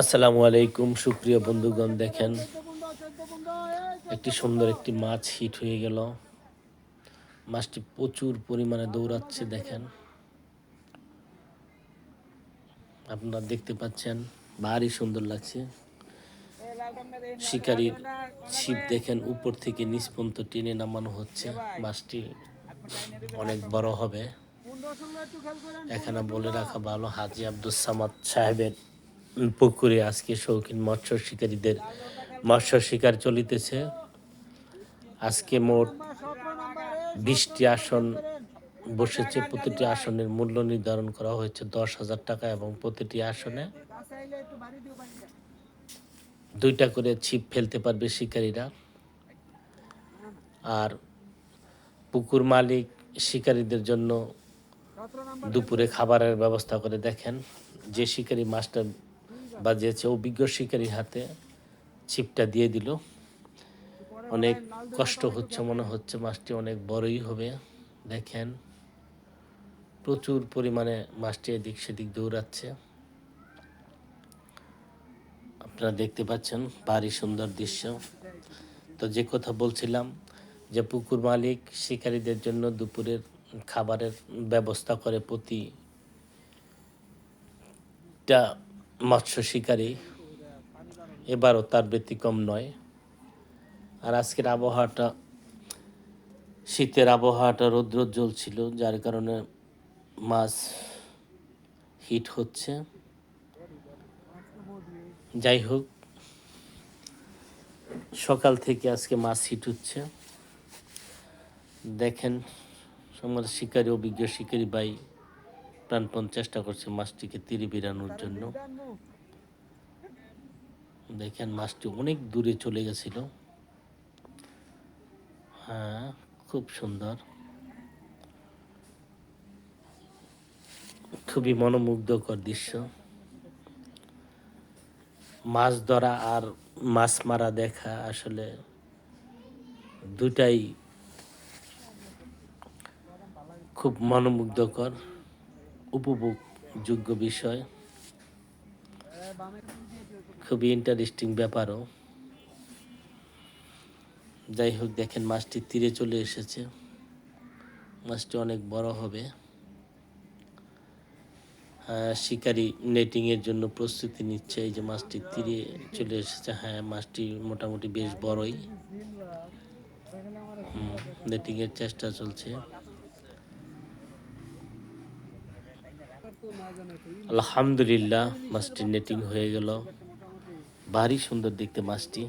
আসসালামু আলাইকুম, সুপ্রিয় বন্ধুগণ, দেখেন, একটি সুন্দর একটি মাছ হিট হয়ে গেল। মাছটি প্রচুর পরিমাণে দৌড়াচ্ছে, দেখেন। আপনারা দেখতে পাচ্ছেন, ভারী সুন্দর লাগছে। শিকারির ছিপ, দেখেন, উপর থেকে নিচ পর্যন্ত টেনে নামানো হচ্ছে। মাছটি অনেক বড় হবে। এখানে বলে রাখা ভালো, হাজি আব্দুল সামাদ সাহেবের পুকুরে আজকে শৌখিন মৎস্য শিকারীদের, মৎস্য শিকার চলিতেছে। আজকে মোট বিশটি আসন বসেছে, প্রতিটি আসনের মূল্য নির্ধারণ করা হয়েছে দশ হাজার টাকা এবং প্রতিটি আসনে দুইটা করে ছিপ ফেলতে পারবে শিকারীরা। আর পুকুর মালিক শিকারীদের জন্য দুপুরে খাবারের ব্যবস্থা করে দেখেন। যে শিকারী মাছটা বাজিয়েছে অভিজ্ঞ শিকারীর হাতে ছিপটা দিয়ে দিল। অনেক কষ্ট হচ্ছে, মনে হচ্ছে মাছটি অনেক বড়ই হবে। দেখেন, প্রচুর পরিমাণে মাছটি এদিক সেদিক দৌড়াচ্ছে। আপনারা দেখতে পাচ্ছেন ভারী সুন্দর দৃশ্য। তো যে কথা বলছিলাম যে পুকুর মালিক শিকারীদের জন্য দুপুরের খাবারের ব্যবস্থা করে প্রতিটা মৎস্য শিকারী। এবারও তার ব্যতিক্রম নয়। আর আজকের আবহাওয়াটা, শীতের আবহাওয়াটা রৌদ্রোজ্জ্বল ছিল, যার কারণে মাছ হিট হচ্ছে। যাই হোক, সকাল থেকে আজকে মাছ হিট হচ্ছে। দেখেন আমার শিকারী, অভিজ্ঞ শিকারী ভাই প্রাণপণ চেষ্টা করছে মাছটিকে তীরে বেরানোর জন্য। দেখেন মাছটি অনেক দূরে চলে গেছিল। হ্যাঁ খুব সুন্দর। খুবই মনোমুগ্ধকর দৃশ্য। মাছ ধরা আর মাছ মারা দেখা আসলে দুটাই খুব মনোমুগ্ধকর। উপভোগযোগ্য বিষয়। খুবই ইন্টারেস্টিং ব্যাপারও। যাই হোক দেখেন, মাছটি তীরে চলে এসেছে। মাছটি অনেক বড় হবে। শিকারি নেটিং এর জন্য প্রস্তুতি নিচ্ছে। এই যে মাছটি তীরে চলে এসেছে। হ্যাঁ মাছটি মোটামুটি বেশ বড়ই। নেটিং এর চেষ্টা চলছে। আলহামদুলিল্লাহ মাছটির নেটিং হয়ে গেল। ভারী সুন্দর দেখতে মাছটি।